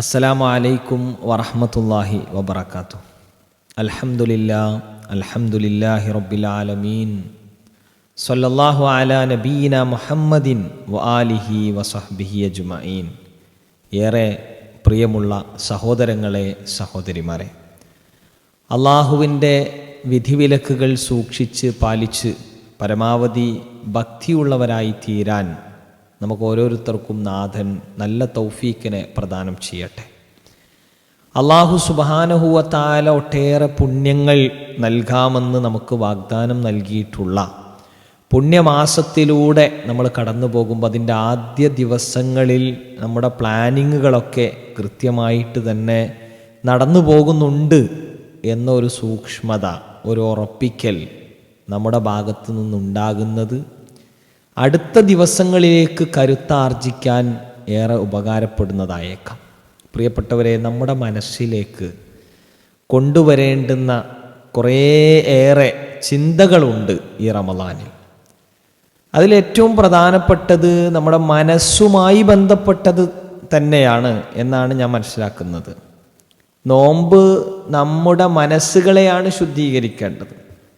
അസ്സലാമു അലൈക്കും വറഹ്മത്തുള്ളാഹി വബർക്കാത്തു അൽഹംദുലില്ലാ അൽഹംദുലില്ലാഹി റബ്ബിൽ ആലമീൻ. സ്വല്ലല്ലാഹു അലാ നബീന മുഹമ്മദിൻ വ ആലിഹി വസഹ്ബിഹി അജ്മഈൻ. ഏറെ പ്രിയമുള്ള സഹോദരങ്ങളെ സഹോദരിമാരെ അള്ളാഹുവിന്റെ വിധിവിലക്കുകൾ സൂക്ഷിച്ച് പാലിച്ച് പരമാവധി ഭക്തിയുള്ളവരായി തീരാൻ നമുക്ക് ഓരോരുത്തർക്കും നാഥൻ നല്ല തൗഫീക്കിനെ പ്രദാനം ചെയ്യട്ടെ. അള്ളാഹു സുബാനഹുവത്താല ഒട്ടേറെ പുണ്യങ്ങൾ നൽകാമെന്ന് നമുക്ക് വാഗ്ദാനം നൽകിയിട്ടുള്ള പുണ്യമാസത്തിലൂടെ നമ്മൾ കടന്നു പോകുമ്പോൾ അതിന്റെ ആദ്യ ദിവസങ്ങളിൽ നമ്മുടെ പ്ലാനിങ്ങുകളൊക്കെ കൃത്യമായിട്ട് തന്നെ നടന്നു പോകുന്നുണ്ട് എന്നൊരു സൂക്ഷ്മത ഒരു ഉറപ്പിക്കൽ നമ്മുടെ ഭാഗത്തു നിന്നുണ്ടാകുന്നത് അടുത്ത ദിവസങ്ങളിലേക്ക് കരുത്താർജിക്കാൻ ഏറെ ഉപകാരപ്പെടുന്നതായേക്കാം. പ്രിയപ്പെട്ടവരെ നമ്മുടെ മനസ്സിലേക്ക് കൊണ്ടുവരേണ്ടുന്ന കുറേ ഏറെ ചിന്തകളുണ്ട് ഈ റമദാനിൽ. അതിലേറ്റവും പ്രധാനപ്പെട്ടത് നമ്മുടെ മനസ്സുമായി ബന്ധപ്പെട്ടത് തന്നെയാണ് എന്നാണ് ഞാൻ മനസ്സിലാക്കുന്നത്. നോമ്പ് നമ്മുടെ മനസ്സുകളെയാണ് ശുദ്ധീകരിക്കേണ്ടത്.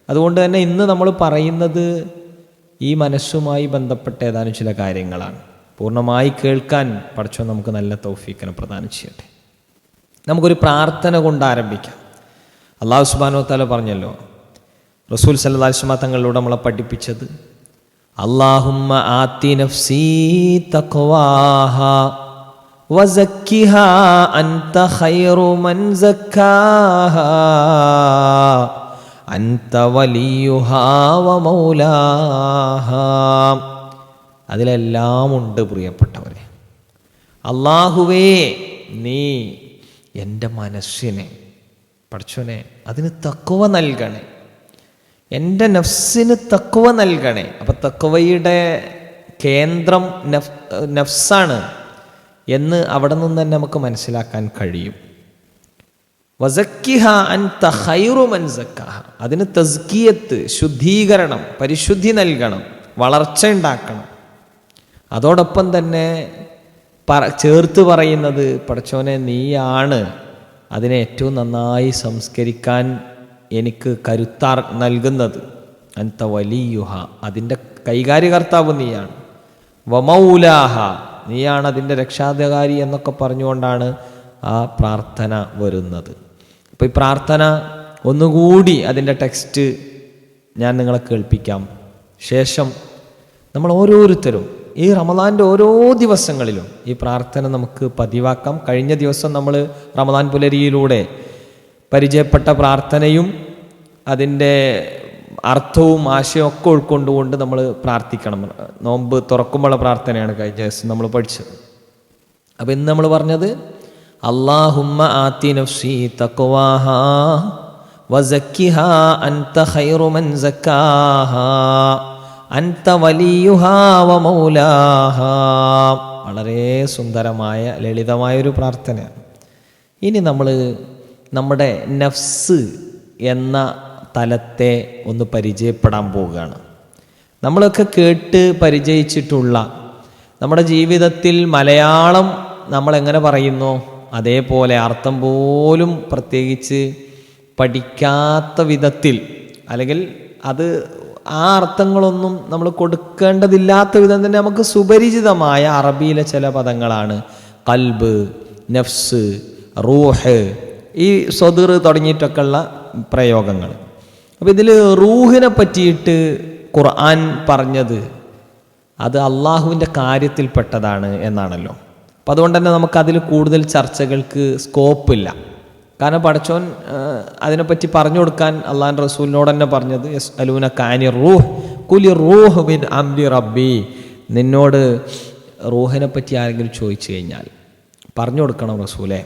അതുകൊണ്ട് തന്നെ ഇന്ന് നമ്മൾ പറയുന്നത് ഈ മനസ്സുമായി ബന്ധപ്പെട്ട ഏതാനും ചില കാര്യങ്ങളാണ്. പൂർണമായി കേൾക്കാൻ പഠിച്ചോ നമുക്ക് നല്ല തൗഫീക്കിനെ പ്രദാനം ചെയ്യട്ടെ. നമുക്കൊരു പ്രാർത്ഥന കൊണ്ട് ആരംഭിക്കാം. അള്ളാഹു സുബാനോ തല പറഞ്ഞല്ലോ റസൂൽ സല്ലാസ്മ തങ്ങളിലൂടെ നമ്മളെ പഠിപ്പിച്ചത് അള്ളാഹുമ്മ അൻത ഖൈറു മൻ അൻത വലിയുഹാവമൗലാഹ അതിലെല്ലാം ഉണ്ട് പ്രിയപ്പെട്ടവരെ. അള്ളാഹുവേ നീ എന്റെ മനസ്സിനെ പഠിച്ചോനെ അതിന് തക്കുവ നൽകണേ. എന്റെ നഫ്സിന് തക്കുവ നൽകണേ. അപ്പം തക്കുവയുടെ കേന്ദ്രം നഫ് നഫ്സാണ് എന്ന് അവിടെ നിന്ന് തന്നെ നമുക്ക് മനസ്സിലാക്കാൻ കഴിയും. വസക്കിഹ അൻ തഹൈറു സക്കാഹ. അതിന് തസ്കിയത്ത് ശുദ്ധീകരണം പരിശുദ്ധി നൽകണം വളർച്ച ഉണ്ടാക്കണം. അതോടൊപ്പം തന്നെ പറ ചേർത്ത് പറയുന്നത് പടച്ചോനെ നീയാണ് അതിനെ ഏറ്റവും നന്നായി സംസ്കരിക്കാൻ എനിക്ക് കരുത്താർ നൽകുന്നത്. അൻത വലിയുഹ. അതിന്റെ കൈകാര്യകർത്താവ് നീയാണ്. വമൗലാഹ. നീയാണ് അതിന്റെ രക്ഷാധികാരി എന്നൊക്കെ പറഞ്ഞുകൊണ്ടാണ് ആ പ്രാർത്ഥന വരുന്നത്. അപ്പോൾ ഈ പ്രാർത്ഥന ഒന്നുകൂടി അതിന്റെ ടെക്സ്റ്റ് ഞാൻ നിങ്ങളെ കേൾപ്പിക്കാം. ശേഷം നമ്മൾ ഓരോരുത്തരും ഈ റമദാന്റെ ഓരോ ദിവസങ്ങളിലും ഈ പ്രാർത്ഥന നമുക്ക് പതിവാക്കാം. കഴിഞ്ഞ ദിവസം നമ്മൾ റമദാൻ പുലരിയിലൂടെ പരിചയപ്പെട്ട പ്രാർത്ഥനയും അതിന്റെ അർത്ഥവും ആശയവും ഒക്കെ ഉൾക്കൊണ്ടുകൊണ്ട് നമ്മൾ പ്രാർത്ഥിക്കണം. നോമ്പ് തുറക്കുമ്പോഴുള്ള പ്രാർത്ഥനയാണ് കഴിഞ്ഞ ദിവസം നമ്മൾ പഠിച്ചത്. അപ്പോൾ ഇന്ന് നമ്മൾ പറഞ്ഞത് അള്ളാഹുമ്മ ആത്തി നഫ്സി തക്വാഹ വസക്കിഹ അൻത ഖൈറു മൻ സക്കാഹ അൻത വലിയുഹ വ മൗലാഹ വളരെ സുന്ദരമായ ലളിതമായ ഒരു പ്രാർത്ഥനയാണ്. ഇനി നമ്മൾ നമ്മുടെ നഫ്സ് എന്ന തലത്തെ ഒന്ന് പരിചയപ്പെടാൻ പോവുകയാണ്. നമ്മളൊക്കെ കേട്ട് പരിചയിച്ചിട്ടുള്ള നമ്മുടെ ജീവിതത്തിൽ മലയാളം നമ്മൾ എങ്ങനെ പറയുന്നു? അതേപോലെ അർത്ഥം പോലും പ്രത്യേകിച്ച് പഠിക്കാത്ത വിധത്തിൽ അല്ലെങ്കിൽ അത് ആ അർത്ഥങ്ങളൊന്നും നമ്മൾ കൊടുക്കേണ്ടതില്ലാത്ത വിധം തന്നെ നമുക്ക് സുപരിചിതമായ അറബിയിലെ ചില പദങ്ങളാണ്. കൽബ് നഫ്സ് റൂഹ് ഈ സ്വതിർ തുടങ്ങിയിട്ടൊക്കെയുള്ള പ്രയോഗങ്ങൾ. അപ്പോൾ ഇതിൽ റൂഹിനെ പറ്റിയിട്ട് ഖുർആൻ പറഞ്ഞത് അത് അള്ളാഹുവിന്റെ കാര്യത്തിൽപ്പെട്ടതാണ് എന്നാണല്ലോ. അപ്പം അതുകൊണ്ട് തന്നെ നമുക്കതിൽ കൂടുതൽ ചർച്ചകൾക്ക് സ്കോപ്പില്ല. കാരണം പടച്ചോൻ അതിനെപ്പറ്റി പറഞ്ഞു കൊടുക്കാൻ അള്ളാൻ റസൂലിനോട് തന്നെ പറഞ്ഞത് യസ് അലൂന കാനി റൂഹ് കുലി റൂഹ് ബിൻ അംബി റബ്ബി. നിന്നോട് റൂഹിനെ പറ്റി ആരെങ്കിലും ചോദിച്ചു കഴിഞ്ഞാൽ പറഞ്ഞു കൊടുക്കണം റസൂലെ.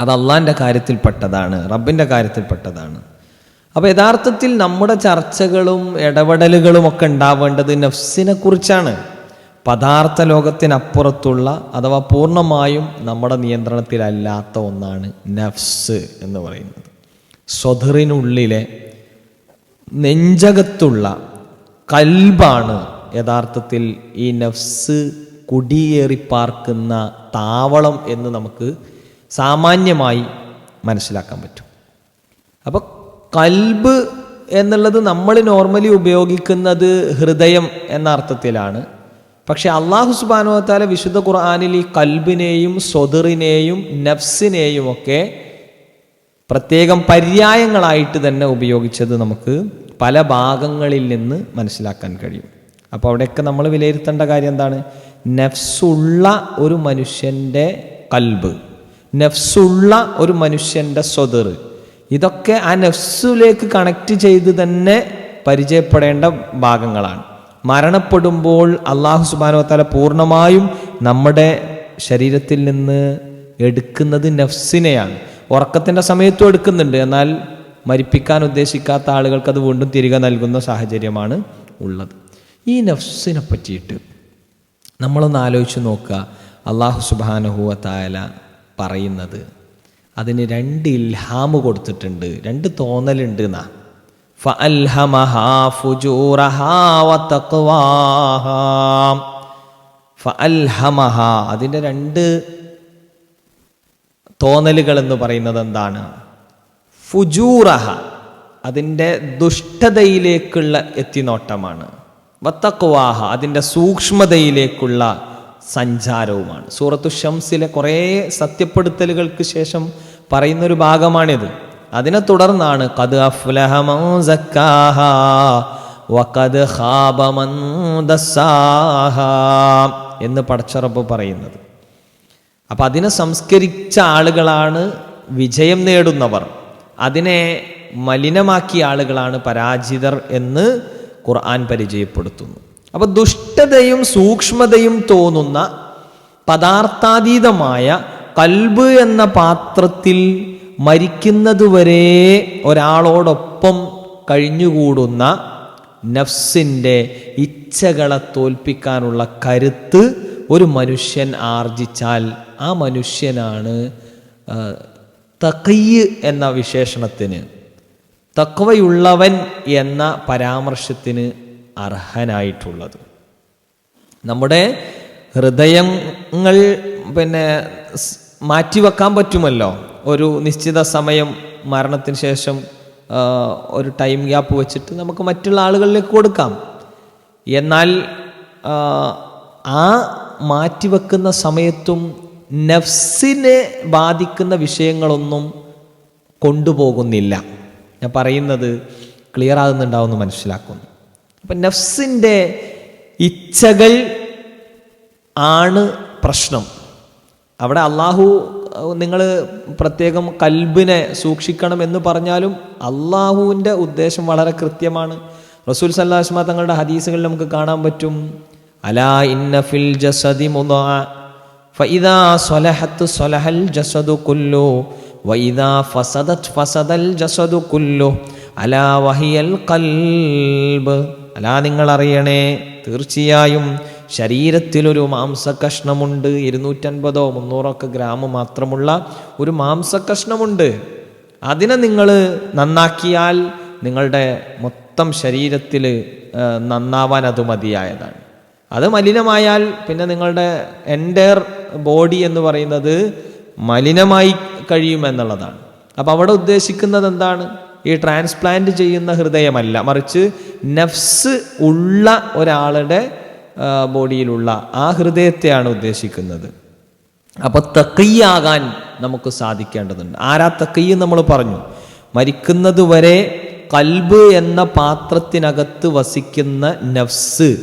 അത് അള്ളാന്റെ കാര്യത്തിൽപ്പെട്ടതാണ് റബ്ബിന്റെ കാര്യത്തിൽപ്പെട്ടതാണ് അപ്പോൾ യഥാർത്ഥത്തിൽ നമ്മുടെ ചർച്ചകളും ഇടപെടലുകളും ഒക്കെ ഉണ്ടാവേണ്ടത് നഫ്സിനെ കുറിച്ചാണ്. പദാർത്ഥ ലോകത്തിനപ്പുറത്തുള്ള അഥവാ പൂർണമായും നമ്മുടെ നിയന്ത്രണത്തിലല്ലാത്ത ഒന്നാണ് നഫ്സ് എന്ന് പറയുന്നത്. സ്വധറിനുള്ളിലെ നെഞ്ചകത്തുള്ള കൽബാണ് യഥാർത്ഥത്തിൽ ഈ നഫ്സ് കുടിയേറി പാർക്കുന്ന താവളം എന്ന് നമുക്ക് സാമാന്യമായി മനസ്സിലാക്കാൻ പറ്റും. അപ്പോൾ കൽബ് എന്നുള്ളത് നമ്മൾ നോർമലി ഉപയോഗിക്കുന്നത് ഹൃദയം എന്ന അർത്ഥത്തിലാണ്. പക്ഷെ അള്ളാഹു സുബാനുവത്താല വിശുദ്ധ ഖുർആാനിൽ ഈ കൽബിനെയും സ്വതിറിനെയും നഫ്സിനെയും ഒക്കെ പ്രത്യേകം പര്യായങ്ങളായിട്ട് തന്നെ ഉപയോഗിച്ചത് നമുക്ക് പല ഭാഗങ്ങളിൽ നിന്ന് മനസ്സിലാക്കാൻ കഴിയും. അപ്പോൾ അവിടെയൊക്കെ നമ്മൾ വിലയിരുത്തേണ്ട കാര്യം എന്താണ്? നഫ്സുള്ള ഒരു മനുഷ്യന്റെ കൽബ് നഫ്സുള്ള ഒരു മനുഷ്യന്റെ സ്വതിർ ഇതൊക്കെ ആ നഫ്സിലേക്ക് കണക്റ്റ് ചെയ്ത് തന്നെ പരിചയപ്പെടേണ്ട ഭാഗങ്ങളാണ്. മരണപ്പെടുമ്പോൾ അള്ളാഹു സുബാനുവത്താല പൂർണമായും നമ്മുടെ ശരീരത്തിൽ നിന്ന് എടുക്കുന്നത് നഫ്സിനെയാണ്. ഉറക്കത്തിന്റെ സമയത്തും എടുക്കുന്നുണ്ട്. എന്നാൽ മരിപ്പിക്കാൻ ഉദ്ദേശിക്കാത്ത ആളുകൾക്ക് അത് വീണ്ടും തിരികെ നൽകുന്ന സാഹചര്യമാണ് ഉള്ളത്. ഈ നഫ്സിനെ പറ്റിയിട്ട് നമ്മളൊന്ന് ആലോചിച്ച് നോക്കുക. അള്ളാഹു സുബാനുഹുവത്തായ പറയുന്നത് അതിന് രണ്ട് ഇൽഹാമ് കൊടുത്തിട്ടുണ്ട്. രണ്ട് തോന്നലുണ്ട് എന്നാ. അതിന്റെ രണ്ട് തോന്നലുകൾ എന്ന് പറയുന്നത് എന്താണ്? ഫുജൂറഹ അതിന്റെ ദുഷ്ടതയിലേക്കുള്ള എത്തിനോട്ടമാണ്. വത്തക്വാഹ അതിന്റെ സൂക്ഷ്മതയിലേക്കുള്ള സഞ്ചാരവുമാണ്. സൂറത്തു ഷംസിലെ കുറേ സത്യപ്പെടുത്തലുകൾക്ക് ശേഷം പറയുന്നൊരു ഭാഗമാണിത്. അതിനെ തുടർന്നാണ് കത് വഖദ് എന്ന് പടച്ചറപ്പ് പറയുന്നത്. അപ്പം അതിനെ സംസ്കരിച്ച ആളുകളാണ് വിജയം നേടുന്നവർ. അതിനെ മലിനമാക്കിയ ആളുകളാണ് പരാജിതർ എന്ന് ഖുർആൻ പരിചയപ്പെടുത്തുന്നു. അപ്പോൾ ദുഷ്ടതയും സൂക്ഷ്മതയും തോന്നുന്ന പദാർത്ഥാതീതമായ കൽബ് എന്ന പാത്രത്തിൽ മരിക്കുന്നതുവരെ ഒരാളോടൊപ്പം കഴിഞ്ഞുകൂടുന്ന നഫ്സിന്റെ ഇച്ഛകളെ തോൽപ്പിക്കാനുള്ള കരുത്ത് ഒരു മനുഷ്യൻ ആർജിച്ചാൽ ആ മനുഷ്യനാണ് തക്കയ്യ് എന്ന വിശേഷണത്തിന് തക്വയുള്ളവൻ എന്ന പരാമർശത്തിന് അർഹനായിട്ടുള്ളത്. നമ്മുടെ ഹൃദയങ്ങൾ പിന്നെ മാറ്റിവെക്കാൻ പറ്റുമല്ലോ? ഒരു നിശ്ചിത സമയം മരണത്തിന് ശേഷം ഒരു ടൈം ഗ്യാപ്പ് വെച്ചിട്ട് നമുക്ക് മറ്റുള്ള ആളുകളിലേക്ക് കൊടുക്കാം. എന്നാൽ ആ, മാറ്റിവെക്കുന്ന സമയത്തും നഫ്സിനെ ബാധിക്കുന്ന വിഷയങ്ങളൊന്നും കൊണ്ടുപോകുന്നില്ല. ഞാൻ പറയുന്നത് ക്ലിയർ ആകുന്നുണ്ടാവുമെന്ന് മനസ്സിലാക്കുന്നു. അപ്പം നഫ്സിന്റെ ഇച്ഛകൾ ആണ് പ്രശ്നം. അവിടെ അള്ളാഹു നിങ്ങൾ പ്രത്യേകം കൽബിനെ സൂക്ഷിക്കണം എന്ന് പറഞ്ഞാലും അള്ളാഹുവിന്റെ ഉദ്ദേശം വളരെ കൃത്യമാണ്. റസൂൽ സല്ലാസ്മ തങ്ങളുടെ ഹദീസുകളിൽ നമുക്ക് കാണാൻ പറ്റും. അലാ ഇന്ന ഫിൽ ജസദി ജസദു കുല്ലു. ഫസദത് ഫസദൽ ജസദു കുല്ലു. അലാ വഹിയൽ അലാ നിങ്ങൾ അറിയണേ തീർച്ചയായും ശരീരത്തിലൊരു മാംസകഷ്ണമുണ്ട് ഇരുന്നൂറ്റൻപതോ മുന്നൂറോ ഒക്കെ ഗ്രാം മാത്രമുള്ള ഒരു മാംസകഷ്ണമുണ്ട് അതിനെ നിങ്ങൾ നന്നാക്കിയാൽ നിങ്ങളുടെ മൊത്തം ശരീരത്തിൽ നന്നാവാൻ അത് മതിയായതാണ്. അത് മലിനമായാൽ പിന്നെ നിങ്ങളുടെ എന്റയർ ബോഡി എന്ന് പറയുന്നത് മലിനമായി കഴിയുമെന്നുള്ളതാണ്. അപ്പം അവിടെ ഉദ്ദേശിക്കുന്നത് എന്താണ്? ഈ ട്രാൻസ്പ്ലാന്റ് ചെയ്യുന്ന ഹൃദയമല്ല. മറിച്ച് നഫ്സ് ഉള്ള ഒരാളുടെ ബോഡിയിലുള്ള ആ ഹൃദയത്തെയാണ് ഉദ്ദേശിക്കുന്നത്. അപ്പൊ തക്കയ്യാകാൻ നമുക്ക് സാധിക്കേണ്ടതുണ്ട്. ആരാ തക്കയ്യ് നമ്മൾ പറഞ്ഞു? മരിക്കുന്നത് വരെ കൽബ് എന്ന പാത്രത്തിനകത്ത് വസിക്കുന്ന നഫ്സ്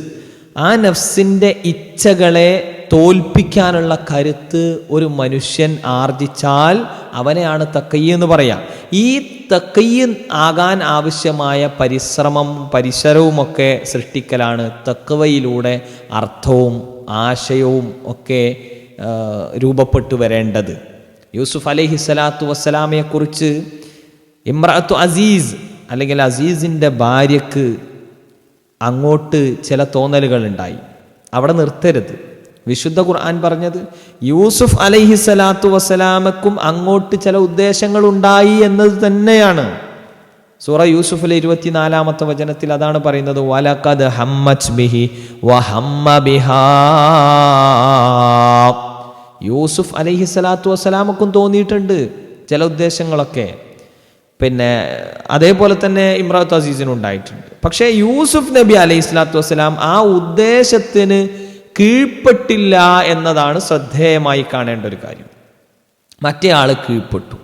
ആ നഫ്സിന്റെ ഇച്ഛകളെ തോൽപ്പിക്കാനുള്ള കരുത്ത് ഒരു മനുഷ്യൻ ആർജിച്ചാൽ അവനെയാണ് തക്കയ്യ എന്ന് പറയാം. ഈ തക്കയ്യ ആകാൻ ആവശ്യമായ പരിശ്രമം പരിസരവുമൊക്കെ സൃഷ്ടിക്കലാണ് തക്കവയിലൂടെ അർത്ഥവും ആശയവും ഒക്കെ രൂപപ്പെട്ടു വരേണ്ടത്. യൂസുഫ് അലൈഹി സ്വലാത്തു വസ്സലാമയെക്കുറിച്ച് ഇമ്രാത്തു അസീസ് അല്ലെങ്കിൽ അസീസിന്റെ ഭാര്യക്ക് അങ്ങോട്ട് ചില തോന്നലുകൾ ഉണ്ടായി അവിടെ നിർത്തരുത്. വിശുദ്ധ ഖുർആൻ പറഞ്ഞത് യൂസുഫ് അലൈഹി സ്വലാത്തു വസ്സലാമക്കും അങ്ങോട്ട് ചില ഉദ്ദേശങ്ങൾ ഉണ്ടായി എന്നത് തന്നെയാണ്. സൂറ യൂസുഫിലെ ഇരുപത്തിനാലാമത്തെ വചനത്തിൽ അതാണ് പറയുന്നത് വലക്കത് ഹമ്മച്ച് ബിഹി വഹമ്മ ബിഹാ. യൂസുഫ് അലൈഹി സ്വലാത്തു വസ്സലാമക്കും തോന്നിയിട്ടുണ്ട് ചില ഉദ്ദേശങ്ങളൊക്കെ. പിന്നെ അതേപോലെ തന്നെ ഇമ്രാത്ത് അസീസിനും ഉണ്ടായിട്ടുണ്ട്. പക്ഷേ യൂസുഫ് നബി അലൈഹി സ്വലാത്തു വസ്സലാം ആ ഉദ്ദേശത്തിന് കീഴ്പ്പെട്ടില്ല എന്നതാണ് ശ്രദ്ധേയമായി കാണേണ്ട ഒരു കാര്യം. മറ്റേ ആൾ കീഴ്പ്പെട്ടു.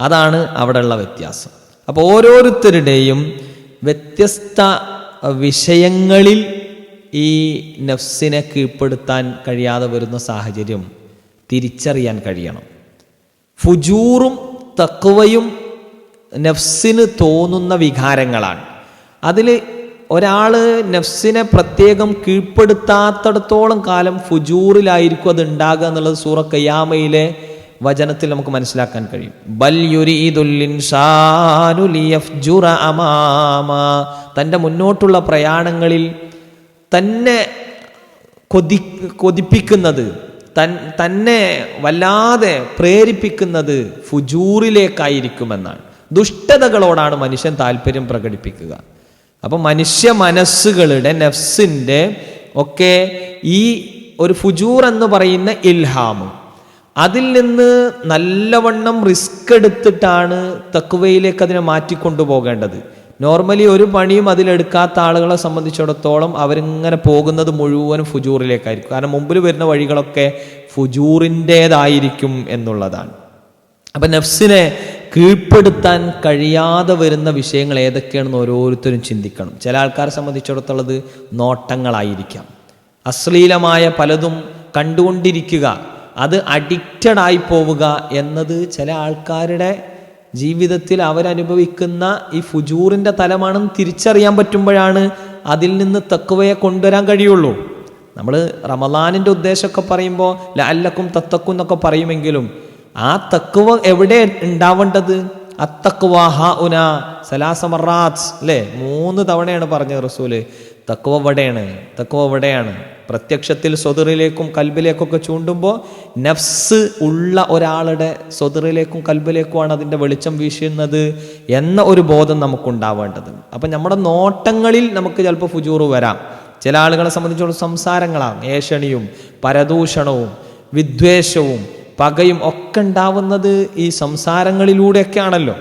അതാണ് അവിടെയുള്ള വ്യത്യാസം. അപ്പോൾ ഓരോരുത്തരുടെയും വ്യത്യസ്ത വിഷയങ്ങളിൽ ഈ നഫ്സിനെ കീഴ്പ്പെടുത്താൻ കഴിയാതെ വരുന്ന സാഹചര്യം തിരിച്ചറിയാൻ കഴിയണം. ഫുജൂറും തക്കുവയും നഫ്സിന് തോന്നുന്ന വികാരങ്ങളാണ്. അതിൽ ഒരാൾ നഫ്സിനെ പ്രത്യേകം കീഴ്പ്പെടുത്താത്തടത്തോളം കാലം ഫുജൂറിലായിരിക്കും അത് ഉണ്ടാകുക എന്നുള്ളത് സൂറ കയ്യാമയിലെ വചനത്തിൽ നമുക്ക് മനസ്സിലാക്കാൻ കഴിയും. ബൽ അമാമ. തന്റെ മുന്നോട്ടുള്ള പ്രയാണങ്ങളിൽ തന്നെ കൊതി കൊതിപ്പിക്കുന്നത് തൻ തന്നെ വല്ലാതെ പ്രേരിപ്പിക്കുന്നത് ഫുജൂറിലേക്കായിരിക്കുമെന്നാണ്. ദുഷ്ടതകളോടാണ് മനുഷ്യൻ താല്പര്യം പ്രകടിപ്പിക്കുക. അപ്പം മനുഷ്യ മനസ്സുകളുടെ നെഫ്സിന്റെ ഒക്കെ ഈ ഒരു ഫുജൂർ എന്ന് പറയുന്ന ഇൽഹാമ്. അതിൽ നിന്ന് നല്ലവണ്ണം റിസ്ക് എടുത്തിട്ടാണ് തക്കുവയിലേക്ക് അതിനെ മാറ്റിക്കൊണ്ടുപോകേണ്ടത് നോർമലി ഒരു പണിയും അതിലെടുക്കാത്ത ആളുകളെ സംബന്ധിച്ചിടത്തോളം അവരിങ്ങനെ പോകുന്നത് മുഴുവനും ഫുജൂറിലേക്കായിരിക്കും. കാരണം മുമ്പിൽ വരുന്ന വഴികളൊക്കെ ഫുജൂറിന്റേതായിരിക്കും എന്നുള്ളതാണ്. അപ്പം നഫ്സിനെ കീഴ്പ്പെടുത്താൻ കഴിയാതെ വരുന്ന വിഷയങ്ങൾ ഏതൊക്കെയാണെന്ന് ഓരോരുത്തരും ചിന്തിക്കണം. ചില ആൾക്കാരെ സംബന്ധിച്ചിടത്തുള്ളത് നോട്ടങ്ങളായിരിക്കാം. അശ്ലീലമായ പലതും കണ്ടുകൊണ്ടിരിക്കുക അത് അഡിക്റ്റഡ് ആയി പോവുക എന്നത് ചില ആൾക്കാരുടെ ജീവിതത്തിൽ അവരനുഭവിക്കുന്ന ഈ ഫുജൂറിന്റെ തലമാണെന്ന് തിരിച്ചറിയാൻ പറ്റുമ്പോഴാണ് അതിൽ നിന്ന് തക്കുവയെ കൊണ്ടുവരാൻ കഴിയുള്ളൂ. നമ്മൾ റമലാനിന്റെ ഉദ്ദേശമൊക്കെ പറയുമ്പോൾ ലല്ലക്കും തത്തക്കും എന്നൊക്കെ പറയുമെങ്കിലും ആ തക്കുവ എവിടെ ഉണ്ടാവേണ്ടത്? അല്ലേ? മൂന്ന് തവണയാണ് പറഞ്ഞത് റസൂൽ. തക്കുവ എവിടെയാണ്? തക്കുവ എവിടെയാണ്? പ്രത്യക്ഷത്തിൽ സ്വതറിലേക്കും കൽബിലേക്കൊക്കെ ചൂണ്ടുമ്പോൾ നഫ്സ് ഉള്ള ഒരാളുടെ സ്വതറിലേക്കും കൽബിലേക്കുമാണ് അതിന്റെ വെളിച്ചം വീശുന്നത് എന്ന ഒരു ബോധം നമുക്കുണ്ടാവേണ്ടത്. അപ്പം നമ്മുടെ നോട്ടങ്ങളിൽ നമുക്ക് ചിലപ്പോൾ ഫുജൂറ് വരാം. ചില ആളുകളെ സംബന്ധിച്ചുള്ള സംസാരങ്ങളാണ് ഏഷണിയും പരദൂഷണവും വിദ്വേഷവും പകയും ഒക്കെ ഉണ്ടാവുന്നത് ഈ സംസാരങ്ങളിലൂടെയൊക്കെ ആണല്ലോ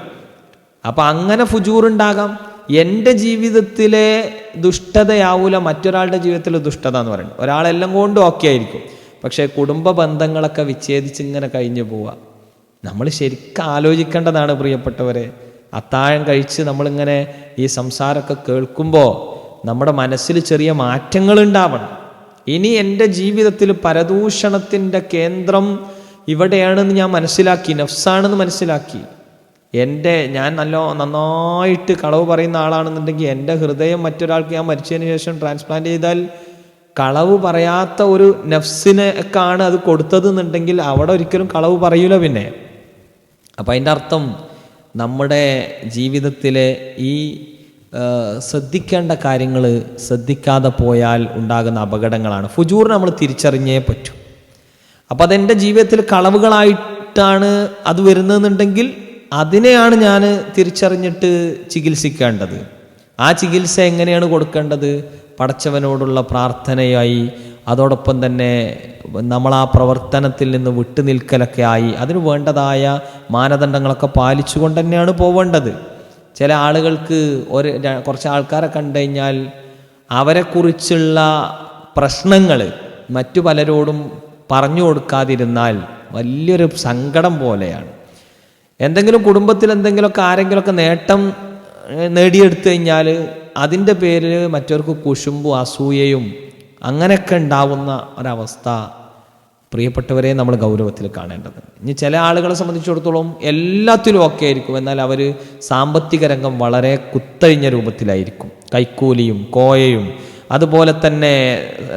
അപ്പം അങ്ങനെ ഫുജൂറുണ്ടാകാം. എന്റെ ജീവിതത്തിലെ ദുഷ്ടതയാവൂല മറ്റൊരാളുടെ ജീവിതത്തിലെ ദുഷ്ടത എന്ന് പറയുന്നത്. ഒരാളെല്ലാം കൊണ്ടും ഓക്കെ ആയിരിക്കും. പക്ഷേ കുടുംബ ബന്ധങ്ങളൊക്കെ വിച്ഛേദിച്ച് ഇങ്ങനെ കഴിഞ്ഞു പോവുക. നമ്മൾ ശരിക്കും ആലോചിക്കേണ്ടതാണ് പ്രിയപ്പെട്ടവരെ അത്താഴം കഴിച്ച് നമ്മളിങ്ങനെ ഈ സംസാരമൊക്കെ കേൾക്കുമ്പോൾ നമ്മുടെ മനസ്സിൽ ചെറിയ മാറ്റങ്ങൾ ഉണ്ടാവണം ഇനി എന്റെ ജീവിതത്തിൽ പരദൂഷണത്തിന്റെ കേന്ദ്രം ഇവിടെയാണെന്ന് ഞാൻ മനസ്സിലാക്കി നഫ്സാണെന്ന് മനസ്സിലാക്കി. എന്റെ ഞാൻ നല്ല നന്നായിട്ട് കളവ് പറയുന്ന ആളാണെന്നുണ്ടെങ്കിൽ എന്റെ ഹൃദയം മറ്റൊരാൾക്ക് ഞാൻ മരിച്ചതിന് ശേഷം ട്രാൻസ്പ്ലാന്റ് ചെയ്താൽ കളവ് പറയാത്ത ഒരു നഫ്സിനെ ആണ് അത് കൊടുത്തതെന്നുണ്ടെങ്കിൽ അവിടെ ഒരിക്കലും കളവ് പറയൂല പിന്നെ. അപ്പം അതിന്റെ അർത്ഥം നമ്മുടെ ജീവിതത്തിലെ ഈ ശ്രദ്ധിക്കേണ്ട കാര്യങ്ങൾ ശ്രദ്ധിക്കാതെ പോയാൽ ഉണ്ടാകുന്ന അപകടങ്ങളാണ്. ഫുജൂർ നമ്മൾ തിരിച്ചറിഞ്ഞേ പറ്റൂ. അപ്പം അതെന്റെ ജീവിതത്തിൽ കളവുകളായിട്ടാണ് അത് വരുന്നതെന്നുണ്ടെങ്കിൽ അതിനെയാണ് ഞാൻ തിരിച്ചറിഞ്ഞിട്ട് ചികിത്സിക്കേണ്ടത്. ആ ചികിത്സ എങ്ങനെയാണ് കൊടുക്കേണ്ടത്? പടച്ചവനോടുള്ള പ്രാർത്ഥനയായി അതോടൊപ്പം തന്നെ നമ്മൾ ആ പ്രവർത്തനത്തിൽ നിന്ന് വിട്ടുനിൽക്കലൊക്കെ ആയി അതിന് വേണ്ടതായ മാനദണ്ഡങ്ങളൊക്കെ പാലിച്ചുകൊണ്ട് തന്നെയാണ് പോവേണ്ടത്. ചില ആളുകൾക്ക് ഒരു കുറച്ച് ആൾക്കാരെ കണ്ടു കഴിഞ്ഞാൽ അവരെക്കുറിച്ചുള്ള പ്രശ്നങ്ങൾ മറ്റു പലരോടും പറഞ്ഞു കൊടുക്കാതിരുന്നാൽ വലിയൊരു സങ്കടം പോലെയാണ്. എന്തെങ്കിലും കുടുംബത്തിൽ എന്തെങ്കിലുമൊക്കെ ആരെങ്കിലുമൊക്കെ നേട്ടം നേടിയെടുത്തു കഴിഞ്ഞാൽ അതിന്റെ പേരിൽ മറ്റവർക്ക് കുശുമ്പും അസൂയയും അങ്ങനെയൊക്കെ ഉണ്ടാവുന്ന ഒരവസ്ഥ പ്രിയപ്പെട്ടവരെ നമ്മൾ ഗൗരവത്തിൽ കാണേണ്ടത്. ഇനി ചില ആളുകളെ സംബന്ധിച്ചിടത്തോളം എല്ലാത്തിലും ഒക്കെ ആയിരിക്കും. എന്നാൽ അവർ സാമ്പത്തിക രംഗം വളരെ കുത്തഴിഞ്ഞ രൂപത്തിലായിരിക്കും. കൈക്കൂലിയും കോയയും അതുപോലെ തന്നെ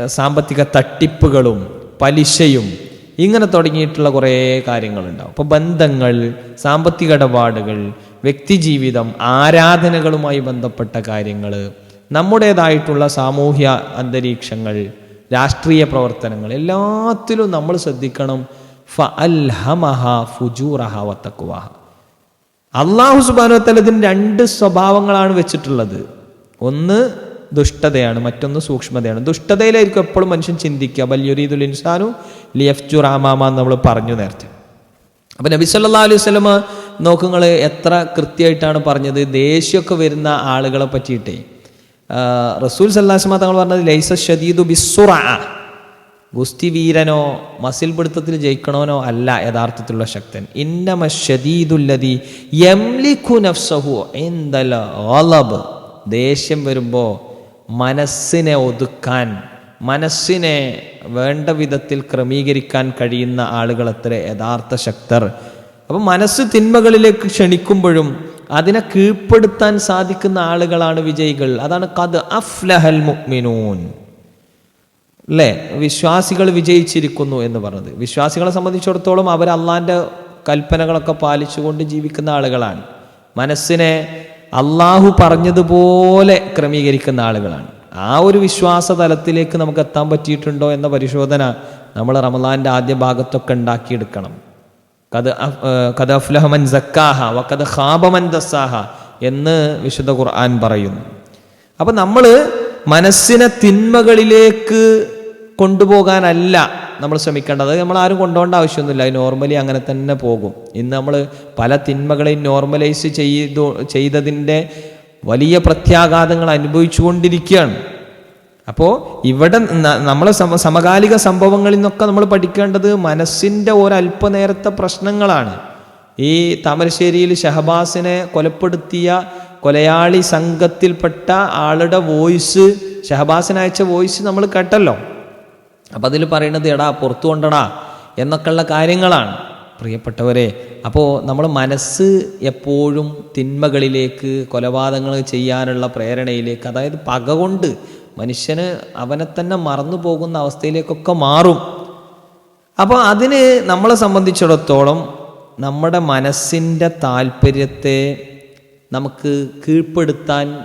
സാമ്പത്തിക തട്ടിപ്പുകളും പലിശയും ഇങ്ങനെ തുടങ്ങിയിട്ടുള്ള കുറേ കാര്യങ്ങളുണ്ടാവും. അപ്പോൾ ബന്ധങ്ങൾ സാമ്പത്തിക ഇടപാടുകൾ വ്യക്തിജീവിതം ആരാധനകളുമായി ബന്ധപ്പെട്ട കാര്യങ്ങൾ നമ്മുടേതായിട്ടുള്ള സാമൂഹ്യ അന്തരീക്ഷങ്ങൾ രാഷ്ട്രീയ പ്രവർത്തനങ്ങൾ എല്ലാത്തിലും നമ്മൾ ശ്രദ്ധിക്കണം. ഫ അൽഹമഹ ഫുജൂറഹ വത്തക്കുവാഹ അള്ളാഹു സുബാനുവത്തല ഇതിന് രണ്ട് സ്വഭാവങ്ങളാണ് വെച്ചിട്ടുള്ളത്. ഒന്ന് ദുഷ്ടതയാണ് മറ്റൊന്ന് സൂക്ഷ്മതയാണ്. ദുഷ്ടതയിലായിരിക്കും എപ്പോഴും മനുഷ്യൻ ചിന്തിക്കുക. ബല്യുരീദുൽ ഇൻസാനു ലിയഫ്ജു റാമാമ നമ്മൾ പറഞ്ഞു നേരത്തെ. അപ്പം നബി സല്ലാ അലൈഹി സ്വലമ നോക്കുങ്ങൾ എത്ര കൃത്യമായിട്ടാണ് പറഞ്ഞത്? ദേഷ്യമൊക്കെ വരുന്ന ആളുകളെ പറ്റിയിട്ടേ. റസൂൽ സല്ലാസ്മ തങ്ങൾ പറഞ്ഞത് ലൈസ ഷദീദു ബിസ്സുറ. ഗുസ്തി വീരനോ മസിൽ പിടുത്തത്തിൽ ജയിക്കണവനോ അല്ല യഥാർത്ഥത്തിലുള്ള ശക്തൻ. ഇന്നമ ഷദീദുല്ലതി യംലിഖു നഫ്സഹു ദേഷ്യം വരുമ്പോൾ മനസ്സിനെ ഒതുക്കാൻ മനസ്സിനെ വേണ്ട വിധത്തിൽ ക്രമീകരിക്കാൻ കഴിയുന്ന ആളുകളത്ര യഥാർത്ഥ ശക്തർ. അപ്പം മനസ്സ് തിന്മകളിലേക്ക് ക്ഷണിക്കുമ്പോഴും അതിനെ കീഴ്പ്പെടുത്താൻ സാധിക്കുന്ന ആളുകളാണ് വിജയികൾ. അതാണ് കത് അഫ്ലഹൽ മുക്മിനൂൻ അല്ലേ വിശ്വാസികൾ വിജയിച്ചിരിക്കുന്നു എന്ന് പറഞ്ഞത്. വിശ്വാസികളെ സംബന്ധിച്ചിടത്തോളം അവർ അള്ളാന്റെ കൽപ്പനകളൊക്കെ പാലിച്ചുകൊണ്ട് ജീവിക്കുന്ന ആളുകളാണ്. മനസ്സിനെ അള്ളാഹു പറഞ്ഞതുപോലെ ക്രമീകരിക്കുന്ന ആളുകളാണ്. ആ ഒരു വിശ്വാസ തലത്തിലേക്ക് നമുക്ക് എത്താൻ പറ്റിയിട്ടുണ്ടോ എന്ന പരിശോധന നമ്മൾ റമദാന്റെ ആദ്യ ഭാഗത്തൊക്കെ ഉണ്ടാക്കിയെടുക്കണം. ഏർ കത് അഫ്ലഹമൻ സക്കാഹ വക്കത് ഖാബമൻ ദസാഹ എന്ന് വിശുദ്ധ ഖുർആൻ പറയുന്നു. അപ്പം നമ്മൾ മനസ്സിനെ തിന്മകളിലേക്ക് കൊണ്ടുപോകാനല്ല നമ്മൾ ശ്രമിക്കേണ്ടത്. നമ്മൾ ആരും കൊണ്ടുപോകേണ്ട ആവശ്യമൊന്നുമില്ല. അത് നോർമലി അങ്ങനെ തന്നെ പോകും. ഇന്ന് നമ്മൾ പല തിന്മകളെയും നോർമലൈസ് ചെയ്തു ചെയ്തതിന്റെ വലിയ പ്രത്യാഘാതങ്ങൾ അനുഭവിച്ചുകൊണ്ടിരിക്കുകയാണ്. അപ്പോൾ ഇവിടെ നമ്മൾ സമ സമകാലിക സംഭവങ്ങളിൽ നിന്നൊക്കെ നമ്മൾ പഠിക്കേണ്ടത് മനസ്സിന്റെ ഒരല്പനേരത്തെ പ്രശ്നങ്ങളാണ്. ഈ താമരശ്ശേരിയിൽ ഷഹബാസിനെ കൊലപ്പെടുത്തിയ കൊലയാളി സംഘത്തിൽപ്പെട്ട ആളുടെ വോയിസ് ഷഹബാസിനയച്ച വോയിസ് നമ്മൾ കേട്ടല്ലോ. അപ്പം അതിൽ പറയുന്നത് എടാ പുറത്തു കൊണ്ടടാ എന്നൊക്കെയുള്ള കാര്യങ്ങളാണ്. പ്രിയപ്പെട്ടവരെ അപ്പോൾ നമ്മൾ മനസ്സ് എപ്പോഴും തിന്മകളിലേക്ക് കൊലപാതകങ്ങൾ ചെയ്യാനുള്ള പ്രേരണയിലേക്ക് അതായത് പക കൊണ്ട് മനുഷ്യന് അവനെ തന്നെ മറന്നു പോകുന്ന അവസ്ഥയിലേക്കൊക്കെ മാറും. അപ്പോൾ അതിന് നമ്മളെ സംബന്ധിച്ചിടത്തോളം നമ്മുടെ മനസ്സിന്റെ താല്പര്യത്തെ നമുക്ക് കീഴ്പ്പെടുത്താൻ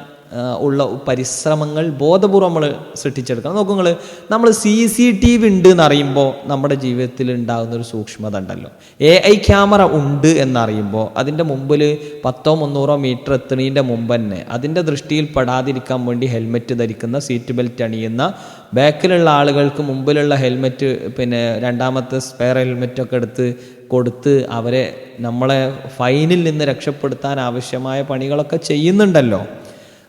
ഉള്ള പരിശ്രമങ്ങൾ ബോധപൂർവം നമ്മൾ സൃഷ്ടിച്ചെടുക്കണം. നോക്കൂ നിങ്ങൾ നമ്മൾ സി സി ടി വി ഉണ്ട് എന്നറിയുമ്പോൾ നമ്മുടെ ജീവിതത്തിൽ ഉണ്ടാകുന്ന ഒരു സൂക്ഷ്മത ഉണ്ടല്ലോ എ ഐ ക്യാമറ ഉണ്ട് എന്നറിയുമ്പോൾ അതിന്റെ മുമ്പിൽ പത്തോ മുന്നൂറോ മീറ്റർ എത്തുന്നതിന്റെ മുമ്പ് തന്നെ അതിന്റെ ദൃഷ്ടിയിൽ പെടാതിരിക്കാൻ വേണ്ടി ഹെൽമെറ്റ് ധരിക്കുന്ന സീറ്റ് ബെൽറ്റ് അണിയുന്ന ബാക്കിലുള്ള ആളുകൾക്ക് മുമ്പിലുള്ള ഹെൽമെറ്റ് പിന്നെ രണ്ടാമത്തെ സ്പെയർ ഹെൽമെറ്റൊക്കെ എടുത്ത് കൊടുത്ത് അവരെ നമ്മളെ ഫൈനിൽ നിന്ന് രക്ഷപ്പെടുത്താൻ ആവശ്യമായ പണികളൊക്കെ ചെയ്യുന്നുണ്ടല്ലോ.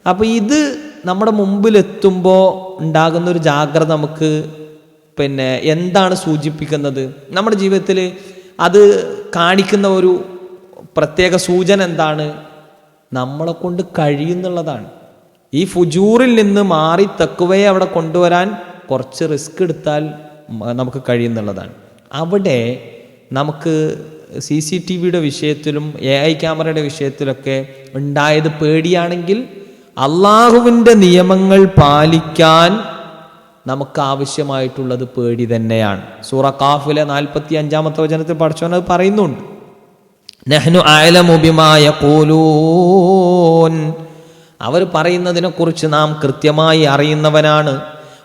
അപ്പോൾ ഇത് നമ്മുടെ മുമ്പിലെത്തുമ്പോൾ ഉണ്ടാകുന്ന ഒരു ജാഗ്രത നമുക്ക് പിന്നെ എന്താണ് സൂചിപ്പിക്കുന്നത്? നമ്മുടെ ജീവിതത്തിൽ അത് കാണിക്കുന്ന ഒരു പ്രത്യേക സൂചന എന്താണ്? നമ്മളെ കൊണ്ട് കഴിയുന്നുള്ളതാണ്. ഈ ഫുജൂറിൽ നിന്ന് മാറി തക്കുവയെ അവിടെ കൊണ്ടുവരാൻ കുറച്ച് റിസ്ക് എടുത്താൽ നമുക്ക് കഴിയുന്നുള്ളതാണ്. അവിടെ നമുക്ക് സി സി ടി വിയുടെ വിഷയത്തിലും എ ഐ ക്യാമറയുടെ വിഷയത്തിലൊക്കെ ഉണ്ടായത് പേടിയാണെങ്കിൽ അള്ളാഹുവിന്റെ നിയമങ്ങൾ പാലിക്കാൻ നമുക്ക് ആവശ്യമായിട്ടുള്ളത് പേടി തന്നെയാണ്. സൂറ കാഫിലെ നാൽപ്പത്തി അഞ്ചാമത്തെ വചനത്തിൽ പഠിച്ചവൻ അത് പറയുന്നുണ്ട്. നെഹ്നു ആയലമുബിമായ പോലൂൻ അവർ പറയുന്നതിനെ കുറിച്ച് നാം കൃത്യമായി അറിയുന്നവനാണ്.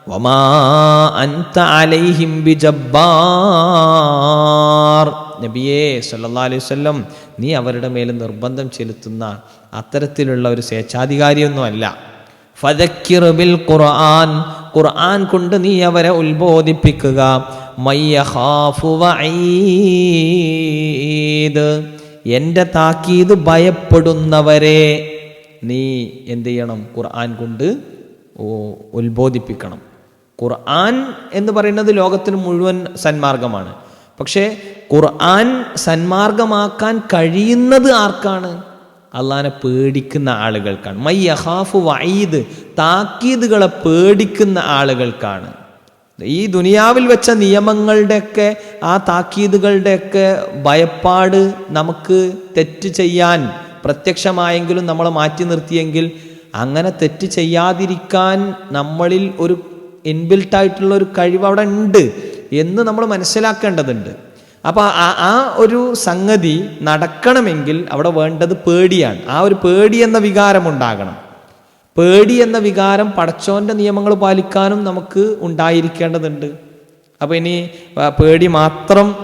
വമാ അൻത അലൈഹിം ബിജബ്ബാർ. നബിയേ സല്ലാ അലൈഹി വസല്ലം നീ അവരുടെ മേൽ നിർബന്ധം ചെലുത്തുന്ന അത്തരത്തിലുള്ള ഒരു സ്വേച്ഛാധികാരിയൊന്നും അല്ല ബിൽ ഖുർആൻ ഖുർആൻ കൊണ്ട് നീ അവരെ ഉത്ബോധിപ്പിക്കുക. എന്റെ താക്കീത് ഭയപ്പെടുന്നവരെ നീ എന്ത് ചെയ്യണം? ഖുർആൻ കൊണ്ട് ഉത്ബോധിപ്പിക്കണം. ഖുർആൻ എന്ന് പറയുന്നത് ലോകത്തിന് മുഴുവൻ സന്മാർഗമാണ്. പക്ഷേ ഖുർആൻ സന്മാർഗമാക്കാൻ കഴിയുന്നത് ആർക്കാണ്? അള്ളാനെ പേടിക്കുന്ന ആളുകൾക്കാണ്. മൈ അഹാഫു വൈദ് താക്കീതുകളെ പേടിക്കുന്ന ആളുകൾക്കാണ്. ഈ ദുനിയാവിൽ വെച്ച നിയമങ്ങളുടെയൊക്കെ ആ താക്കീതുകളുടെയൊക്കെ ഭയപ്പാട് നമുക്ക് തെറ്റ് ചെയ്യാൻ പ്രത്യക്ഷമായെങ്കിലും നമ്മളെ മാറ്റി നിർത്തിയെങ്കിൽ അങ്ങനെ തെറ്റ് ചെയ്യാതിരിക്കാൻ നമ്മളിൽ ഒരു ഇൻബിൽട്ടായിട്ടുള്ള ഒരു കഴിവ് അവിടെ ഉണ്ട്. എന്ന് നമ്മൾ മനസ്സിലാക്കേണ്ടതുണ്ട്. അപ്പോൾ ആ ആ ഒരു സംഗതി നടക്കണമെങ്കിൽ അവിടെ വേണ്ടത് പേടിയാണ്. ആ ഒരു പേടി എന്ന വികാരം ഉണ്ടാകണം. പേടി എന്ന വികാരം പടച്ചോന്റെ നിയമങ്ങൾ പാലിക്കാനും നമുക്ക് ഉണ്ടായിരിക്കേണ്ടതുണ്ട്. അപ്പോൾ ഇനി പേടി മാത്രം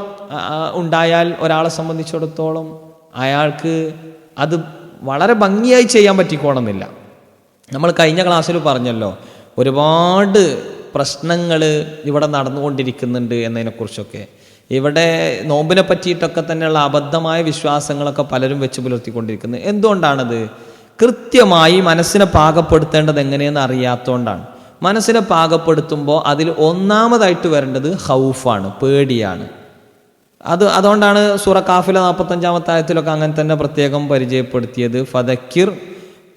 ഉണ്ടായാൽ ഒരാളെ സംബന്ധിച്ചിടത്തോളം അയാൾക്ക് അത് വളരെ ഭംഗിയായി ചെയ്യാൻ പറ്റിക്കോണമെന്നില്ല. നമ്മൾ കഴിഞ്ഞ ക്ലാസ്സിൽ പറഞ്ഞല്ലോ ഒരുപാട് പ്രശ്നങ്ങൾ ഇവിടെ നടന്നുകൊണ്ടിരിക്കുന്നുണ്ട് എന്നതിനെക്കുറിച്ചൊക്കെ. ഇവിടെ നോമ്പിനെ പറ്റിയിട്ടൊക്കെ തന്നെയുള്ള അബദ്ധമായ വിശ്വാസങ്ങളൊക്കെ പലരും വെച്ച് പുലർത്തിക്കൊണ്ടിരിക്കുന്നത് എന്തുകൊണ്ടാണത്? കൃത്യമായി മനസ്സിനെ പാകപ്പെടുത്തേണ്ടത് എങ്ങനെയെന്ന് അറിയാത്തതുകൊണ്ടാണ് മനസ്സിനെ പാകപ്പെടുത്തുമ്പോൾ അതിൽ ഒന്നാമതായിട്ട് വരേണ്ടത് ഹൗഫാണ് പേടിയാണ്. അത് അതുകൊണ്ടാണ് സൂറ കാഫില നാൽപ്പത്തഞ്ചാമത്തെ ആയത്തിലൊക്കെ അങ്ങനെ തന്നെ പ്രത്യേകം പരിചയപ്പെടുത്തിയത്. ഫതക്കിർ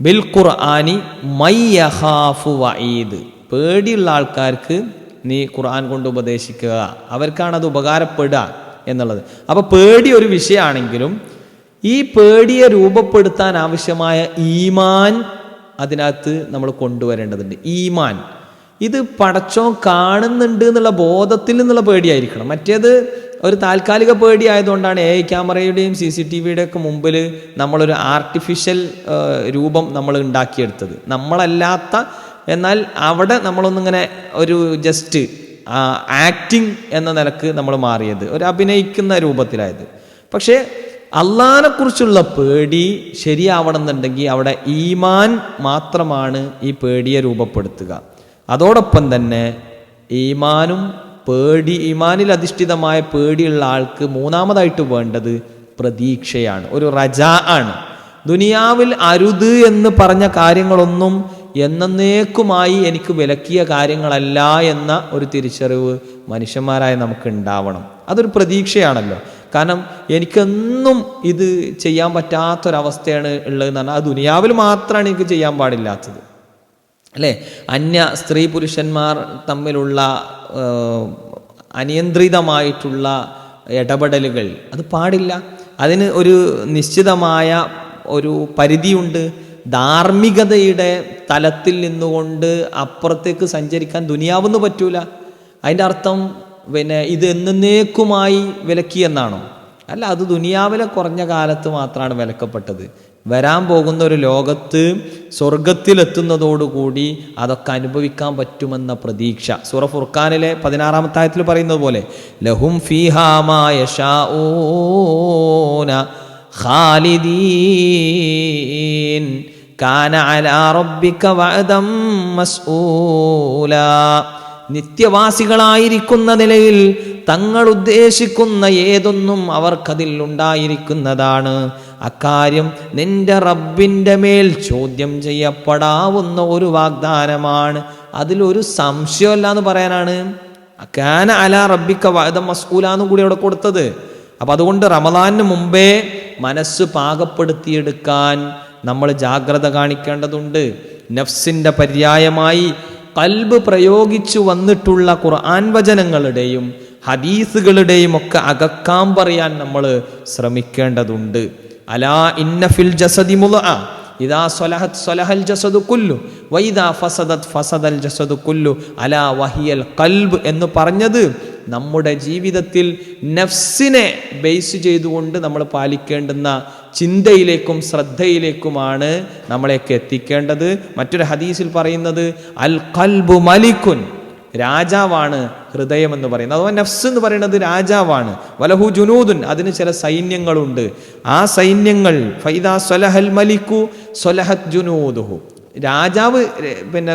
ബിൽ ഖുർആാനി മയ്യഹാഫു വഈദ്. പേടിയുള്ള ആൾക്കാർക്ക് നീ ഖുർആൻ കൊണ്ട് ഉപദേശിക്കുക. അവർക്കാണത് ഉപകാരപ്പെടുക എന്നുള്ളത്. അപ്പോൾ പേടി ഒരു വിഷയമാണെങ്കിലും ഈ പേടിയെ രൂപപ്പെടുത്താൻ ആവശ്യമായ ഈമാൻ അതിനകത്ത് നമ്മൾ കൊണ്ടുവരേണ്ടതുണ്ട്. ഈമാൻ. ഇത് പടച്ചോ കാണുന്നുണ്ട് എന്നുള്ള ബോധത്തിൽ നിന്നുള്ള പേടിയായിരിക്കണം. മറ്റേത് ഒരു താൽക്കാലിക പേടി ആയതുകൊണ്ടാണ് എ ക്യാമറയുടെയും സി സി ടി വിയുടെ ഒക്കെ മുമ്പിൽ നമ്മളൊരു ആർട്ടിഫിഷ്യൽ രൂപം നമ്മൾ ഉണ്ടാക്കിയെടുത്തത്. നമ്മളല്ലാത്ത എന്നാൽ അവിടെ നമ്മളൊന്നിങ്ങനെ ഒരു ജസ്റ്റ് ആക്ടിങ് എന്ന നിലയ്ക്ക് നമ്മൾ മാറിയത് ഒരു അഭിനയിക്കുന്ന രൂപത്തിലായത്. പക്ഷേ അള്ളാനെ കുറിച്ചുള്ള പേടി ശരിയാവണമെന്നുണ്ടെങ്കിൽ അവിടെ ഈമാൻ മാത്രമാണ് ഈ പേടിയെ രൂപപ്പെടുത്തുക. അതോടൊപ്പം തന്നെ ഈമാനും പേടി ഈമാനിൽ അധിഷ്ഠിതമായ പേടിയുള്ള ആൾക്ക് മൂന്നാമതായിട്ട് വേണ്ടത് പ്രതീക്ഷയാണ് ഒരു റജ ആണ്. ദുനിയാവിൽ അരുത് എന്ന് പറഞ്ഞ കാര്യങ്ങളൊന്നും എന്നേക്കുമായി എനിക്ക് വിലക്കിയ കാര്യങ്ങളല്ല എന്ന ഒരു തിരിച്ചറിവ് മനുഷ്യന്മാരായ നമുക്ക് ഉണ്ടാവണം അതൊരു പ്രതീക്ഷയാണല്ലോ. കാരണം എനിക്കെന്നും ഇത് ചെയ്യാൻ പറ്റാത്തൊരവസ്ഥയാണ് ഉള്ളതെന്ന് പറഞ്ഞാൽ ആ ദുനിയാവിൽ മാത്രമാണ് എനിക്ക് ചെയ്യാൻ പാടില്ലാത്തത്. അല്ലേ? അന്യ സ്ത്രീ പുരുഷന്മാർ തമ്മിലുള്ള അനിയന്ത്രിതമായിട്ടുള്ള ഇടപെടലുകൾ അത് പാടില്ല. അതിന് ഒരു നിശ്ചിതമായ ഒരു പരിധിയുണ്ട്. ധാർമ്മികതയുടെ തലത്തിൽ നിന്നുകൊണ്ട് അപ്പുറത്തേക്ക് സഞ്ചരിക്കാൻ ദുനിയാവെന്ന് പറ്റൂല. അതിന്റെ അർത്ഥം പിന്നെ ഇത് എന്നേക്കുമായി വിലക്കി എന്നാണോ അല്ല അത് ദുനിയാവിലെ കുറഞ്ഞ കാലത്ത് മാത്രമാണ് വിലക്കപ്പെട്ടത്. വരാൻ പോകുന്ന ഒരു ലോകത്ത് സ്വർഗത്തിലെത്തുന്നതോടുകൂടി അതൊക്കെ അനുഭവിക്കാൻ പറ്റുമെന്ന പ്രതീക്ഷ. സൂറ ഫുർഖാനിലെ പതിനാറാമത്തായത്തിൽ പറയുന്നത് പോലെ ലഹും ഫീഹാമായ ഖാലിദീൻ. കാന അലാ റബ്ബിക വഅദം മസ്ഊലാ. നിത്യവാസികളായിരിക്കുന്ന നിലയിൽ തങ്ങൾ ഉദ്ദേശിക്കുന്ന ഏതൊന്നും അവർക്കതിൽ ഉണ്ടായിരിക്കുന്നതാണ്. അക്കാര്യം നിന്റെ റബ്ബിന്റെ മേൽ ചോദ്യം ചെയ്യപ്പെടാവുന്ന ഒരു വാഗ്ദാനമാണ്. അതിലൊരു സംശയമല്ല എന്ന് പറയാനാണ്. അക്കാന അല റബ്ബിക്ക വാദം മസ്കൂലാന്നും കൂടി അവിടെ കൊടുത്തത്. അപ്പം അതുകൊണ്ട് റമദാനിന് മുമ്പേ മനസ്സ് പാകപ്പെടുത്തിയെടുക്കാൻ നമ്മൾ ജാഗ്രത കാണിക്കേണ്ടതുണ്ട്. നഫ്സിന്റെ പര്യായമായി കൽബ് പ്രയോഗിച്ചു വന്നിട്ടുള്ള ഖുർആൻ വചനങ്ങളുടെയും ഹദീസുകളുടെയും ഒക്കെ അകക്കാൻ പറയാൻ നമ്മൾ ശ്രമിക്കേണ്ടതുണ്ട്. അലാ ഇന്നഫിൽ ഫിൽ ജസദി മുളഅ ഇദാ സ്വലഹത് സ്വലഹൽ ജസദു കുല്ലു വൈദാ ഫസദത് ഫസദൽ ജസദു കുല്ലു അലാ വഹിയൽ കൽബ് എന്ന് പറഞ്ഞത് നമ്മുടെ ജീവിതത്തിൽ നഫ്സിനെ ബേസ് ചെയ്തുകൊണ്ട് നമ്മൾ പാലിക്കേണ്ടുന്ന ചിന്തയിലേക്കും ശ്രദ്ധയിലേക്കുമാണ് നമ്മളെയൊക്കെ എത്തിക്കേണ്ടത്. മറ്റൊരു ഹദീസിൽ പറയുന്നത് അൽ കൽബു മലിക്കുൻ രാജാവാണ് ഹൃദയം എന്ന് പറയുന്നത്. അഥവാ നഫ്സ് എന്ന് പറയുന്നത് രാജാവാണ്. വലഹു ജുനൂദുൻ അതിന് ചില സൈന്യങ്ങളുണ്ട്. ആ സൈന്യങ്ങൾ മലിക്കു ജുനൂദുഹു. രാജാവ് പിന്നെ പിന്നെ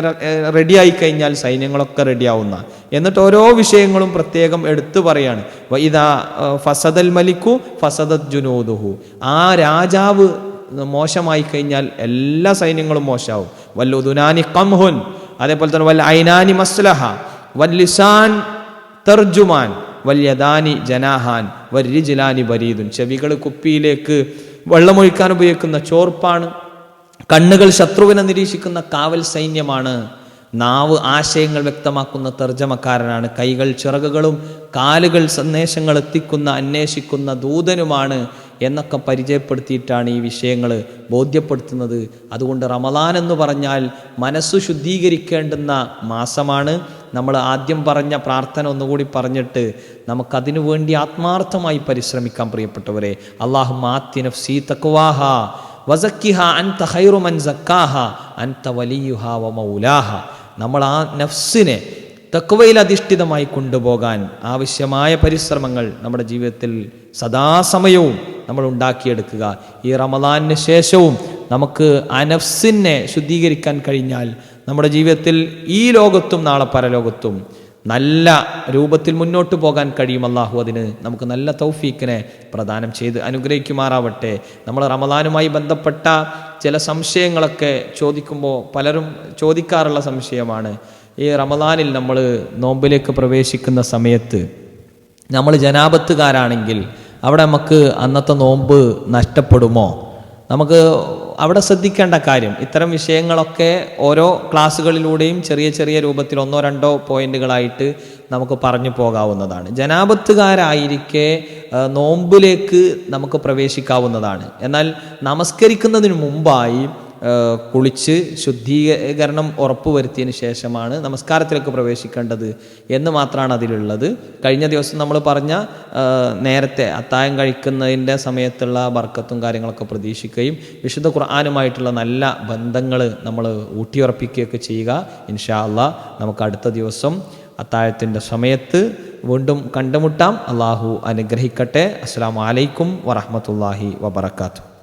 റെഡിയായി കഴിഞ്ഞാൽ സൈന്യങ്ങളൊക്കെ റെഡിയാവുന്ന. എന്നിട്ട് ഓരോ വിഷയങ്ങളും പ്രത്യേകം എടുത്തു പറയാണ്. ഇതാ ഫസദൽ മലിക്കു ഫസദത് ജുനൂദുഹു. ആ രാജാവ് മോശമായി കഴിഞ്ഞാൽ എല്ലാ സൈന്യങ്ങളും മോശമാവും. വല്ലുദുനാനി കംഹുൻ അതേപോലെ തന്നെ വല്ല ഐനാനി മസ്ലഹ വല്ലിസാൻ തർജുമാൻ വല്യദാനി ജനാഹാൻ വരിജിലാനി ബരീദുൻ ചെവികൾ കുപ്പിയിലേക്ക് വെള്ളമൊഴിക്കാൻ ഉപയോഗിക്കുന്ന ചോർപ്പാണ്. കണ്ണുകൾ ശത്രുവിനെ നിരീക്ഷിക്കുന്ന കാവൽ സൈന്യമാണ്. നാവ് ആശയങ്ങൾ വ്യക്തമാക്കുന്ന തർജമക്കാരനാണ്. കൈകൾ ചിറകുകളും കാലുകൾ സന്ദേശങ്ങൾ എത്തിക്കുന്ന അന്വേഷിക്കുന്ന ദൂതനുമാണ് എന്നൊക്കെ പരിചയപ്പെടുത്തിയിട്ടാണ് ഈ വിഷയങ്ങൾ ബോധ്യപ്പെടുത്തുന്നത്. അതുകൊണ്ട് റമദാൻ എന്ന് പറഞ്ഞാൽ മനസ്സ് ശുദ്ധീകരിക്കേണ്ടുന്ന മാസമാണ്. നമ്മൾ ആദ്യം പറഞ്ഞ പ്രാർത്ഥന ഒന്നുകൂടി പറഞ്ഞിട്ട് നമുക്കതിനു വേണ്ടി ആത്മാർത്ഥമായി പരിശ്രമിക്കാൻ പ്രിയപ്പെട്ടവരെ. അള്ളാഹു മാത്തി നഫ്സി തക്വാഹ വസക്കിഹ അൻത ഖൈറു മൻ സക്കാഹ അൻത വലിയുഹ വ മൗലാഹ. നമ്മൾ ആ നഫ്സിനെ തക്വയിൽ അധിഷ്ഠിതമായി കൊണ്ടുപോകാൻ ആവശ്യമായ പരിശ്രമങ്ങൾ നമ്മുടെ ജീവിതത്തിൽ സദാസമയവും നമ്മൾ ഉണ്ടാക്കിയെടുക്കുക. ഈ റമദാനിന് ശേഷവും നമുക്ക് അനഫ്സിനെ ശുദ്ധീകരിക്കാൻ കഴിഞ്ഞാൽ നമ്മുടെ ജീവിതത്തിൽ ഈ ലോകത്തും നാളെ പരലോകത്തും നല്ല രൂപത്തിൽ മുന്നോട്ട് പോകാൻ കഴിയും. അള്ളാഹു അതിന് നമുക്ക് നല്ല തൗഫീക്കിനെ പ്രദാനം ചെയ്ത് അനുഗ്രഹിക്കുമാറാവട്ടെ. നമ്മൾ റമദാനുമായി ബന്ധപ്പെട്ട ചില സംശയങ്ങളൊക്കെ ചോദിക്കുമ്പോൾ പലരും ചോദിക്കാറുള്ള സംശയമാണ്. ഈ റമദാനിൽ നമ്മൾ നോമ്പിലേക്ക് പ്രവേശിക്കുന്ന സമയത്ത് നമ്മൾ ജനാപത്തുകാരാണെങ്കിൽ അവിടെ നമുക്ക് അന്നത്തെ നോമ്പ് നഷ്ടപ്പെടുമോ? നമുക്ക് അവിടെ ശ്രദ്ധിക്കേണ്ട കാര്യം ഇത്തരം വിഷയങ്ങളൊക്കെ ഓരോ ക്ലാസ്സുകളിലൂടെയും ചെറിയ ചെറിയ രൂപത്തിൽ ഒന്നോ രണ്ടോ പോയിന്റുകളായിട്ട് നമുക്ക് പറഞ്ഞു പോകാവുന്നതാണ്. ജനാപത്തുകാരായിരിക്കെ നോമ്പിലേക്ക് നമുക്ക് പ്രവേശിക്കാവുന്നതാണ്. എന്നാൽ നമസ്കരിക്കുന്നതിന് മുമ്പായി കുളിച്ച് ശുദ്ധീകരണം ഉറപ്പുവരുത്തിയതിന് ശേഷമാണ് നമസ്കാരത്തിലേക്ക് പ്രവേശിക്കേണ്ടത് എന്ന് മാത്രമാണ് അതിലുള്ളത്. കഴിഞ്ഞ ദിവസം നമ്മൾ പറഞ്ഞ നേരത്തെ അത്തായം കഴിക്കുന്നതിന്റെ സമയത്തുള്ള ബർക്കത്തും കാര്യങ്ങളൊക്കെ പ്രതീക്ഷിക്കുകയും വിശുദ്ധ ഖുർആാനുമായിട്ടുള്ള നല്ല ബന്ധങ്ങൾ നമ്മൾ ഊട്ടിയുറപ്പിക്കുകയൊക്കെ ചെയ്യുക. ഇൻഷാ അള്ളാ നമുക്ക് അടുത്ത ദിവസം അത്താഴത്തിന്റെ സമയത്ത് വീണ്ടും കണ്ടുമുട്ടാം. അള്ളാഹു അനുഗ്രഹിക്കട്ടെ. അസ്സാം വലൈക്കും വറഹമത്തല്ലാഹി വബർക്കാത്തു